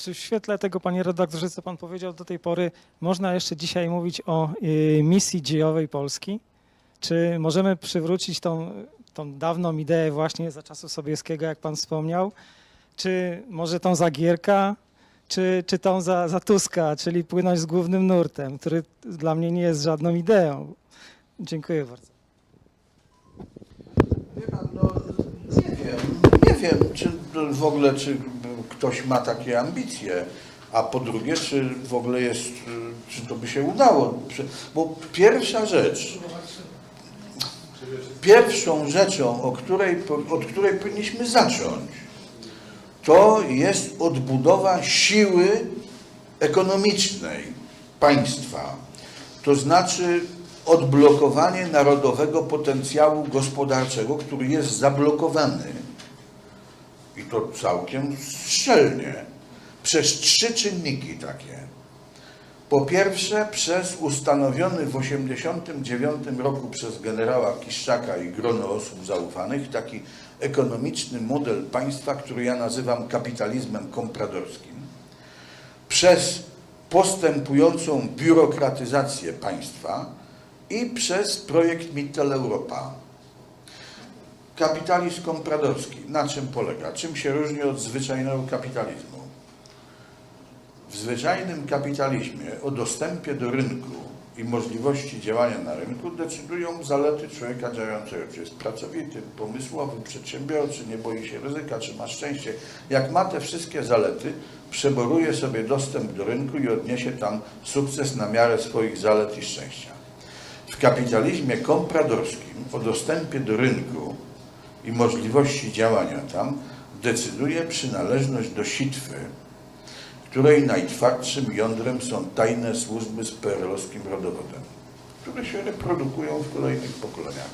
czy w świetle tego, panie redaktorze, co pan powiedział do tej pory, można jeszcze dzisiaj mówić o y, misji dziejowej Polski? Czy możemy przywrócić tą, tą dawną ideę właśnie za czasów Sobieskiego, jak pan wspomniał? Czy może tą za Gierka, czy, czy tą za, za Tuska, czyli płynąć z głównym nurtem, który dla mnie nie jest żadną ideą? Dziękuję bardzo. Wie pan, no nie wiem, nie wiem, czy w ogóle, czy ktoś ma takie ambicje, a po drugie, czy w ogóle jest, czy to by się udało. Bo pierwsza rzecz, pierwszą rzeczą, o której, od której powinniśmy zacząć, to jest odbudowa siły ekonomicznej państwa. To znaczy odblokowanie narodowego potencjału gospodarczego, który jest zablokowany i to całkiem szczelnie przez trzy czynniki takie. Po pierwsze, przez ustanowiony w 1989 roku przez generała Kiszczaka i grono osób zaufanych taki ekonomiczny model państwa, który ja nazywam kapitalizmem kompradorskim, przez postępującą biurokratyzację państwa i przez projekt Mitteleuropa. Kapitalizm kompradorski. Na czym polega? Czym się różni od zwyczajnego kapitalizmu? W zwyczajnym kapitalizmie o dostępie do rynku i możliwości działania na rynku decydują zalety człowieka działającego. Czy jest pracowity, pomysłowy, przedsiębiorczy, nie boi się ryzyka, czy ma szczęście. Jak ma te wszystkie zalety, przeboruje sobie dostęp do rynku i odniesie tam sukces na miarę swoich zalet i szczęścia. W kapitalizmie kompradorskim o dostępie do rynku i możliwości działania tam decyduje przynależność do sitwy, której najtwardszym jądrem są tajne służby z perelowskim rodowodem, które się reprodukują w kolejnych pokoleniach.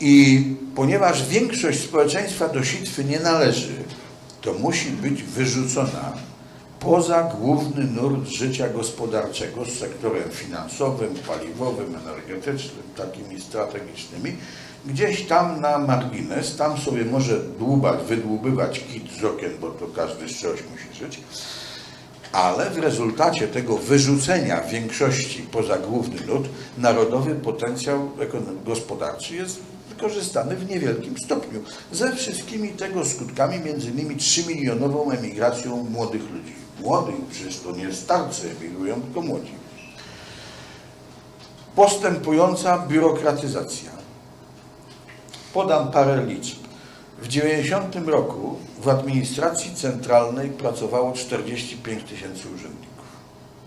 I ponieważ większość społeczeństwa do sitwy nie należy, to musi być wyrzucona poza główny nurt życia gospodarczego z sektorem finansowym, paliwowym, energetycznym, takimi strategicznymi, gdzieś tam na margines, tam sobie może dłubać, wydłubywać kit z okien, bo to każdy z czegoś musi żyć, ale w rezultacie tego wyrzucenia większości poza główny nurt, narodowy potencjał gospodarczy jest wykorzystany w niewielkim stopniu. Ze wszystkimi tego skutkami, między innymi 3-milionową emigracją młodych ludzi. Młodych, przecież to nie starcy emigrują, tylko młodzi. Postępująca biurokratyzacja. Podam parę liczb. W 90 roku w administracji centralnej pracowało 45 tysięcy urzędników.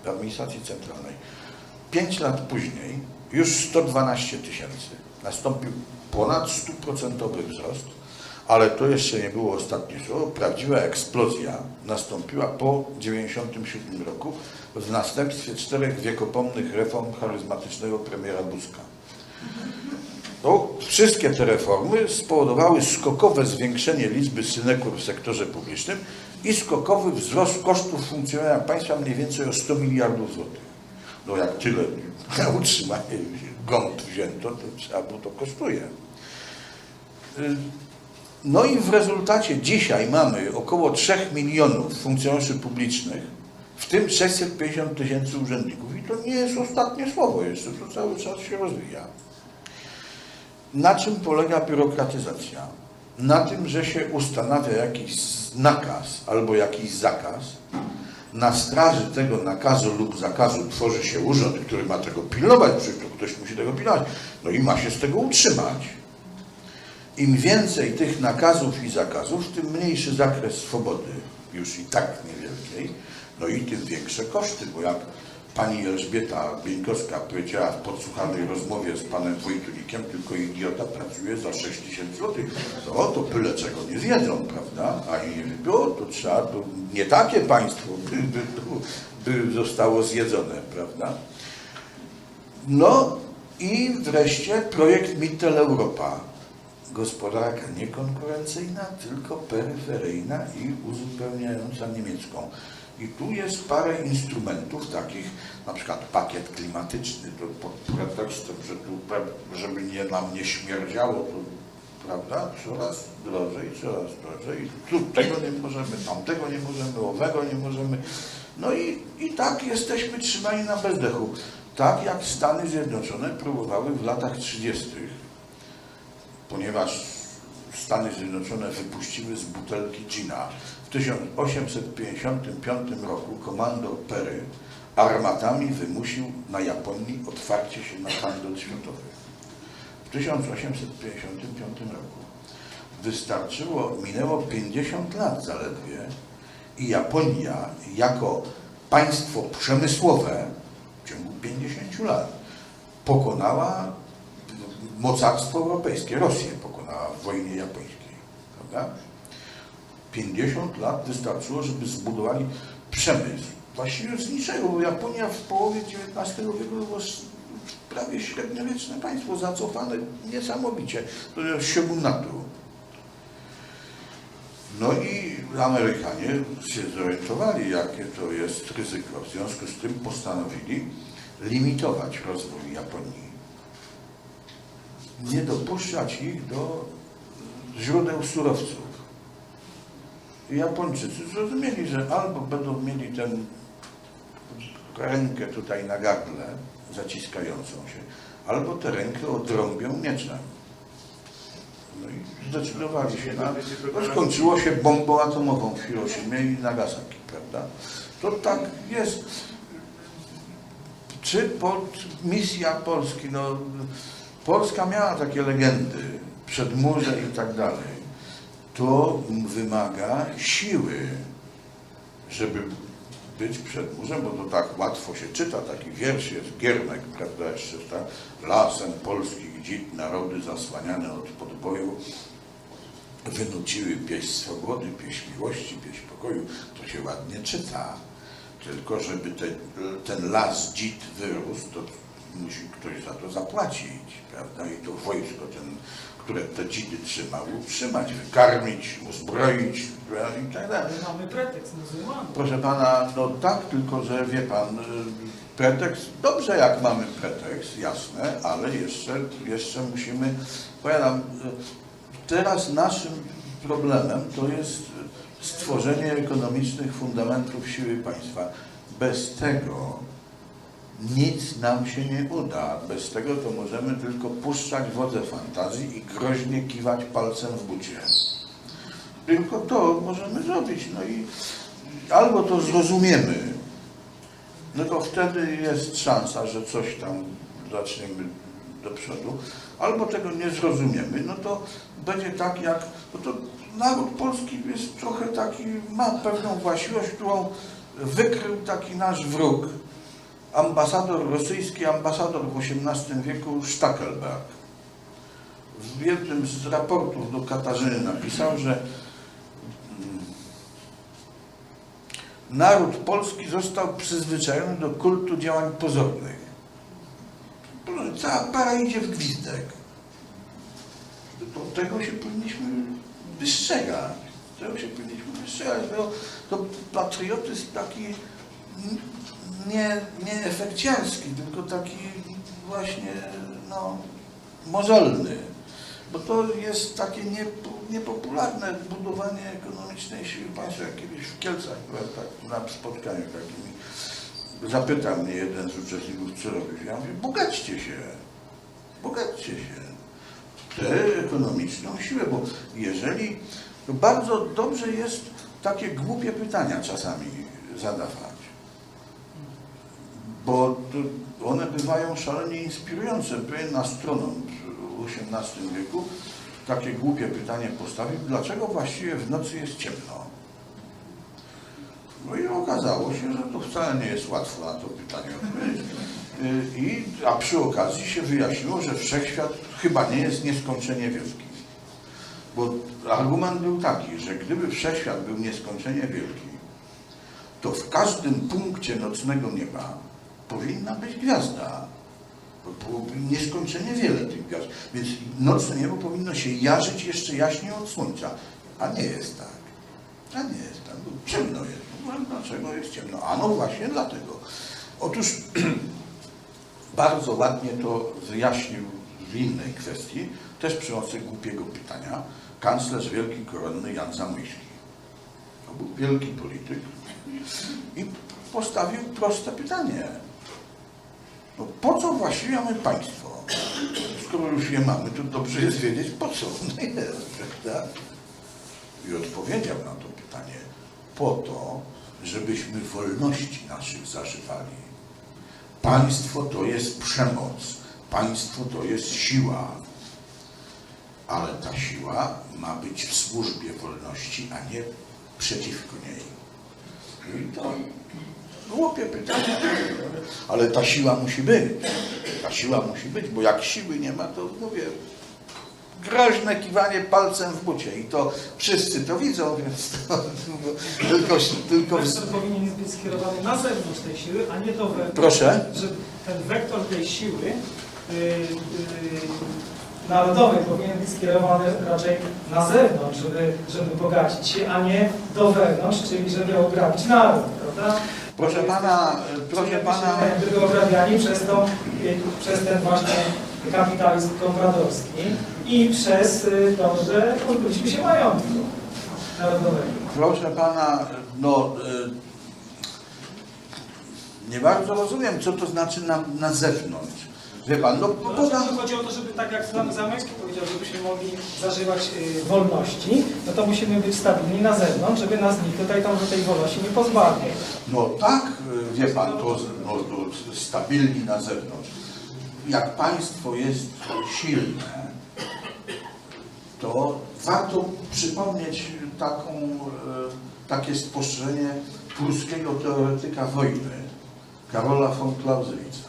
W administracji centralnej. Pięć lat później już 112 tysięcy. Nastąpił ponad 100% wzrost, ale to jeszcze nie było ostatnie słowo. Prawdziwa eksplozja nastąpiła po 97 roku w następstwie czterech wiekopomnych reform charyzmatycznego premiera Buzka. To wszystkie te reformy spowodowały skokowe zwiększenie liczby synekur w sektorze publicznym i skokowy wzrost kosztów funkcjonowania państwa mniej więcej o 100 miliardów złotych. No jak tyle na utrzymanie gąb wzięto, to trzeba, bo to kosztuje. No i w rezultacie dzisiaj mamy około 3 milionów funkcjonariuszy publicznych, w tym 650 tysięcy urzędników. I to nie jest ostatnie słowo jeszcze, to cały czas się rozwija. Na czym polega biurokratyzacja? Na tym, że się ustanawia jakiś nakaz albo jakiś zakaz. Na straży tego nakazu lub zakazu tworzy się urząd, który ma tego pilnować, przecież to ktoś musi tego pilnować, no i ma się z tego utrzymać. Im więcej tych nakazów i zakazów, tym mniejszy zakres swobody, już i tak niewielkiej, no i tym większe koszty, bo jak pani Elżbieta Bieńkowska powiedziała w podsłuchanej rozmowie z panem Wojtulikiem, tylko idiota pracuje za 6 tysięcy złotych. No to byle czego nie zjedzą, prawda? A nie było, to trzeba, to nie takie państwo by, by, by zostało zjedzone, prawda? No i wreszcie projekt Mitteleuropa. Gospodarka niekonkurencyjna, tylko peryferyjna i uzupełniająca niemiecką. I tu jest parę instrumentów takich, na przykład pakiet klimatyczny, to pod pretekstem, że tu, żeby nie nam nie śmierdziało, to prawda? Coraz drożej, coraz drożej. Tu tego nie możemy, tamtego nie możemy, owego nie możemy. No i, i tak jesteśmy trzymani na bezdechu. Tak jak Stany Zjednoczone próbowały w latach 30., ponieważ Stany Zjednoczone wypuściły z butelki gina. W 1855 roku komandor Perry armatami wymusił na Japonii otwarcie się na handel światowy. W 1855 roku wystarczyło, minęło 50 lat zaledwie i Japonia jako państwo przemysłowe w ciągu 50 lat pokonała mocarstwo europejskie, Rosję pokonała w wojnie japońskiej. Prawda? 50 lat wystarczyło, żeby zbudowali przemysł. Właściwie z niczego, bo Japonia w połowie XIX wieku była s- prawie średniowieczne państwo, zacofane niesamowicie do shogunatu. No i Amerykanie się zorientowali, jakie to jest ryzyko. W związku z tym postanowili limitować rozwój Japonii. Nie dopuszczać ich do źródeł surowców. Japończycy zrozumieli, że albo będą mieli tę rękę tutaj na gardle zaciskającą się, albo tę rękę odrąbią mieczem. No i zdecydowali się na... To skończyło się bombą atomową w Hiroshimie i Nagasaki, prawda? To tak jest. Czy pod misja Polski, no Polska miała takie legendy, przedmurze i tak dalej. To wymaga siły, żeby być przedmurzem, bo to tak łatwo się czyta, taki wiersz jest, Giermek, prawda, jeszcze tak, lasem polskich dzit narody zasłaniane od podboju wynuciły pieśń swobody, pieśń miłości, pieśń pokoju, to się ładnie czyta. Tylko żeby te, ten las dzit wyrósł, to musi ktoś za to zapłacić, prawda? I to wojsko, ten, które te dzity trzymało, utrzymać, wykarmić, uzbroić prawda? i tak dalej. Ale mamy pretekst muzułmanów. Proszę pana, no tak, tylko że wie pan, y, pretekst, dobrze jak mamy pretekst, jasne, ale jeszcze, jeszcze musimy, powiadam, y, teraz naszym problemem to jest stworzenie ekonomicznych fundamentów siły państwa. Bez tego nic nam się nie uda. Bez tego to możemy tylko puszczać wodze fantazji i groźnie kiwać palcem w bucie. Tylko to możemy zrobić. No i albo to zrozumiemy, no to wtedy jest szansa, że coś tam zaczniemy do przodu, albo tego nie zrozumiemy, no to będzie tak jak, no to naród polski jest trochę taki, ma pewną właściwość, którą wykrył taki nasz wróg, ambasador, rosyjski ambasador w XVIII wieku Stackelberg. W jednym z raportów do Katarzyny napisał, że mm, naród polski został przyzwyczajony do kultu działań pozornych. Cała para idzie w gwizdek. To tego się powinniśmy wystrzegać. Tego się powinniśmy wystrzegać. To, to patriotyzm taki n- nie, nie efekciarski, tylko taki właśnie no, mozolny. Bo to jest takie niepo- niepopularne budowanie ekonomicznej siły państwa. Kiedyś w Kielcach byłem tak, na spotkaniu takim. Zapytał mnie jeden z uczestników, co robisz. Ja mówię, bogaćcie się. Bogaćcie się. Tę ekonomiczną siłę, bo jeżeli bardzo dobrze jest takie głupie pytania czasami zadawać bo one bywają szalenie inspirujące. Pewien astronom w XVIII wieku takie głupie pytanie postawił, dlaczego właściwie w nocy jest ciemno? No i okazało się, że to wcale nie jest łatwo na to pytanie odpowiedzieć. Y, I, a przy okazji się wyjaśniło, że wszechświat chyba nie jest nieskończenie wielki. Bo argument był taki, że gdyby wszechświat był nieskończenie wielki, to w każdym punkcie nocnego nieba powinna być gwiazda. Bo byłoby nieskończenie wiele tych gwiazd. Więc nocne niebo powinno się jarzyć jeszcze jaśniej od słońca. A nie jest tak. A nie jest tak. Bo ciemno jest. No, dlaczego jest ciemno? A no właśnie dlatego. Otóż bardzo ładnie to wyjaśnił w innej kwestii też przy mocy głupiego pytania, kanclerz wielki koronny Jan Zamojski. To był wielki polityk i postawił proste pytanie. No po co właściwie mamy państwo? Skoro już je mamy, to dobrze jest wiedzieć, po co ono jest, prawda? I odpowiedział na to pytanie po to, żebyśmy wolności naszych zażywali. Państwo to jest przemoc, państwo to jest siła, ale ta siła ma być w służbie wolności, a nie przeciwko niej. I to głupie pytanie, ale ta siła musi być. Ta siła musi być, bo jak siły nie ma, to mówię, groźne kiwanie palcem w bucie i to wszyscy to widzą, więc to, tylko, tylko Wektor powinien być skierowany na zewnątrz tej siły, a nie do wewnątrz. Proszę? Że ten wektor tej siły yy, yy, narodowej powinien być skierowany raczej na zewnątrz, żeby, żeby bogacić się, a nie do wewnątrz, czyli żeby ograbić naród, prawda? Proszę pana, proszę pana, ograbiani przez, yy, przez ten właśnie kapitalizm kompradorski i przez yy, to, że pozbyliśmy się majątku narodowego. proszę pana, no y, nie bardzo rozumiem, co to znaczy na, na zewnątrz. Wie pan, no No, poda, chodzi o to, żeby tak jak Zam- Zamoyski powiedział, żebyśmy mogli zażywać y, wolności, no to musimy być stabilni na zewnątrz, żeby nas nikt tutaj tam do tej wolności nie pozbawił. no tak, y, wie pan, to, no, to stabilni na zewnątrz. Jak państwo jest silne, to warto przypomnieć taką, e, takie spostrzeżenie pruskiego teoretyka wojny, Karola von Clausewitza.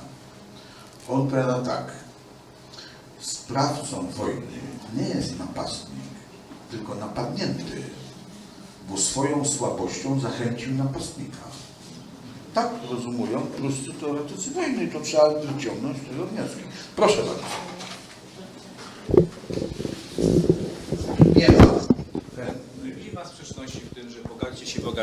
On powiada tak, sprawcą wojny nie jest napastnik, tylko napadnięty, bo swoją słabością zachęcił napastnika. Tak rozumują pruscy teoretycy wojny i to trzeba wyciągnąć z tego wnioski. Proszę bardzo. Nie ma. Nie ma sprzeczności w tym, że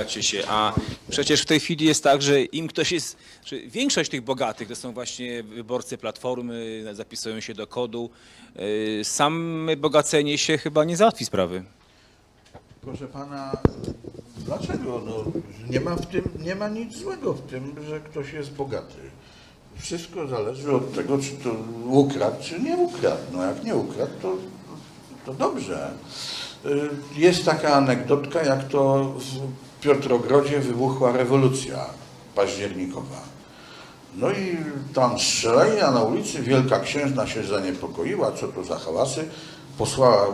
się, a przecież w tej chwili jest tak, że im ktoś jest, że większość tych bogatych to są właśnie wyborcy Platformy, zapisują się do kodu, yy, same bogacenie się chyba nie załatwi sprawy. Proszę pana, dlaczego? No, nie, ma w tym, nie ma nic złego w tym, że ktoś jest bogaty. Wszystko zależy od tego, czy to ukradł, czy nie ukradł. No jak nie ukradł, to, to dobrze. Y, Jest taka anegdotka, jak to Piotrogrodzie wybuchła rewolucja październikowa. No i tam strzelali, a na ulicy wielka księżna się zaniepokoiła, co to za hałasy, posłała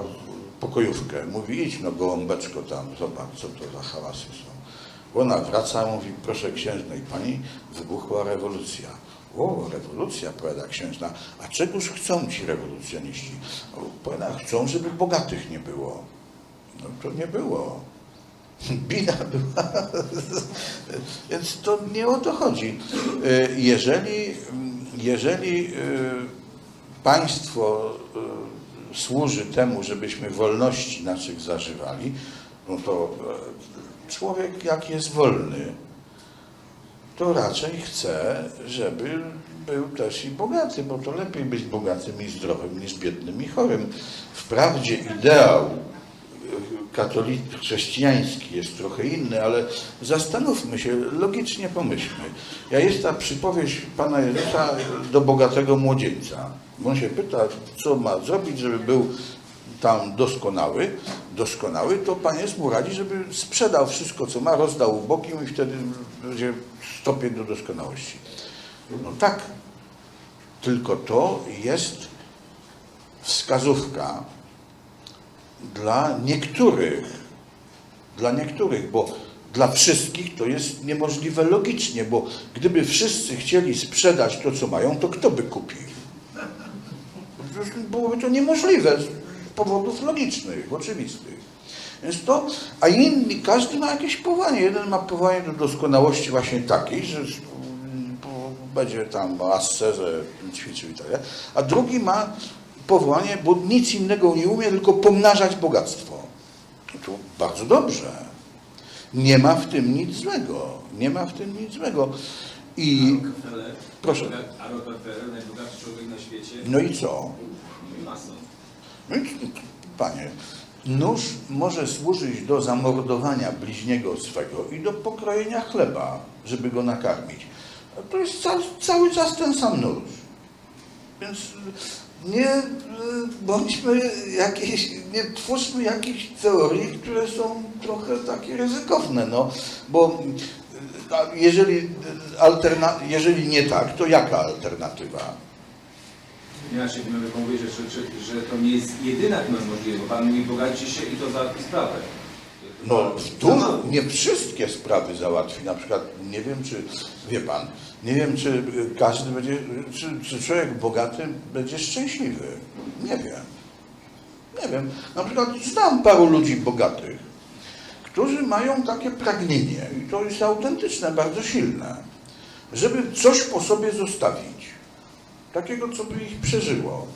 pokojówkę. Mówi, idź no gołąbeczko tam, zobacz, co to za hałasy są. Ona wraca, mówi, proszę księżnej pani, wybuchła rewolucja. O, rewolucja, powiada księżna. A czegoż chcą ci rewolucjoniści? Powiada, chcą, żeby bogatych nie było. No to nie było. Bida była. Więc to nie o to chodzi. Y, Jeżeli, jeżeli y, państwo y, służy temu, żebyśmy wolności naszych zażywali, no to człowiek jak jest wolny, to raczej chce, żeby był też i bogaty, bo to lepiej być bogatym i zdrowym niż biednym i chorym. Wprawdzie ideał katolik, chrześcijański jest trochę inny, ale zastanówmy się, logicznie pomyślmy. Ja jest ta przypowieść Pana Jezusa do bogatego młodzieńca. On się pyta, co ma zrobić, żeby był tam doskonały, doskonały, to Pan Jezus mu radzi, żeby sprzedał wszystko, co ma, rozdał ubokim i wtedy będzie stopień do doskonałości. No tak, tylko to jest wskazówka dla niektórych, dla niektórych, bo dla wszystkich to jest niemożliwe logicznie, bo gdyby wszyscy chcieli sprzedać to, co mają, to kto by kupił? Byłoby to niemożliwe z powodów logicznych, oczywistych. Więc to, a inni, każdy ma jakieś powołanie. Jeden ma powołanie do doskonałości właśnie takiej, że będzie tam ascerze ćwiczył i tak a drugi ma powołanie, bo nic innego nie umie, tylko pomnażać bogactwo. No to bardzo dobrze. Nie ma w tym nic złego. Nie ma w tym nic złego. I Rockefeller, Proszę. A Rockefeller, najbogatszy człowiek na świecie, no i co? mason. Panie, nóż może służyć do zamordowania bliźniego swego i do pokrojenia chleba, żeby go nakarmić. To jest ca cały czas ten sam nóż. Więc nie y, bądźmy jakieś, nie twórzmy jakichś teorii, które są trochę takie ryzykowne, no, bo a jeżeli, y, alterna, jeżeli nie tak, to jaka alternatywa? Inaczej mogę powiedzieć, że, że, że to nie jest jedyna możliwość, Pan mówi bogaci się i to załatwi sprawę. No, dużo, nie wszystkie sprawy załatwi. Na przykład, nie wiem, czy, wie pan, nie wiem, czy każdy będzie, czy, czy człowiek bogaty będzie szczęśliwy. Nie wiem. Nie wiem. Na przykład znam paru ludzi bogatych, którzy mają takie pragnienie, i to jest autentyczne, bardzo silne, żeby coś po sobie zostawić. Takiego, co by ich przeżyło.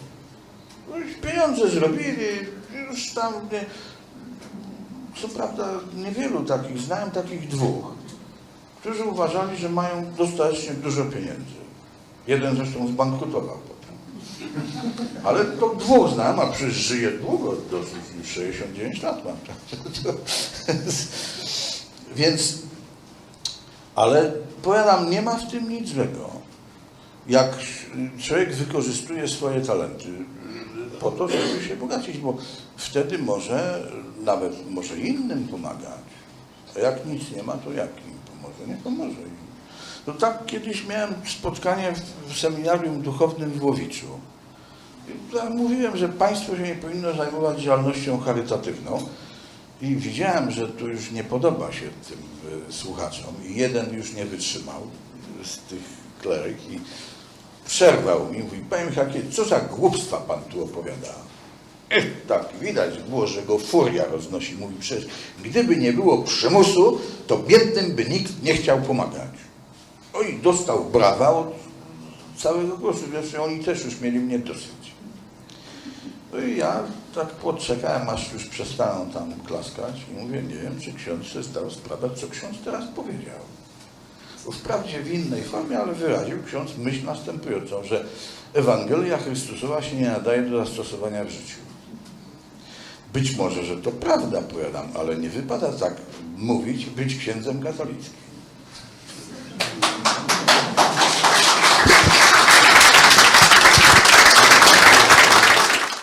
No pieniądze zrobili, już tam nie, co prawda niewielu takich, znałem takich dwóch, którzy uważali, że mają dostatecznie dużo pieniędzy. Jeden zresztą zbankrutował potem. Ale to dwóch znam, a przecież żyje długo, dosyć już 69 lat mam. Więc, ale powiadam, nie ma w tym nic złego. Jak człowiek wykorzystuje swoje talenty po to, żeby się bogacić, bo wtedy może nawet może innym pomagać. A jak nic nie ma, to jak im pomoże? Nie pomoże im. No tak kiedyś miałem spotkanie w- w seminarium duchownym w Łowiczu. I tam mówiłem, że państwo się nie powinno zajmować działalnością charytatywną. I widziałem, że to już nie podoba się tym y, słuchaczom. I jeden już nie wytrzymał z tych kleryk i przerwał mi. Mówi, panie Michałkie, co za głupstwa pan tu opowiada? Tak, widać było, że go furia roznosi. Mówi, przecież gdyby nie było przymusu, to biednym by nikt nie chciał pomagać. Oj, dostał brawa od całego głosu. Wiesz, oni też już mieli mnie dosyć. No i ja tak poczekałem, aż już przestaną tam klaskać i mówię, nie wiem, czy ksiądz sobie zdał sprawę, co ksiądz teraz powiedział. Wprawdzie w innej formie, ale wyraził ksiądz myśl następującą, że Ewangelia Chrystusowa się nie nadaje do zastosowania w życiu. Być może, że to prawda, powiadam, ale nie wypada tak mówić, być księdzem katolickim.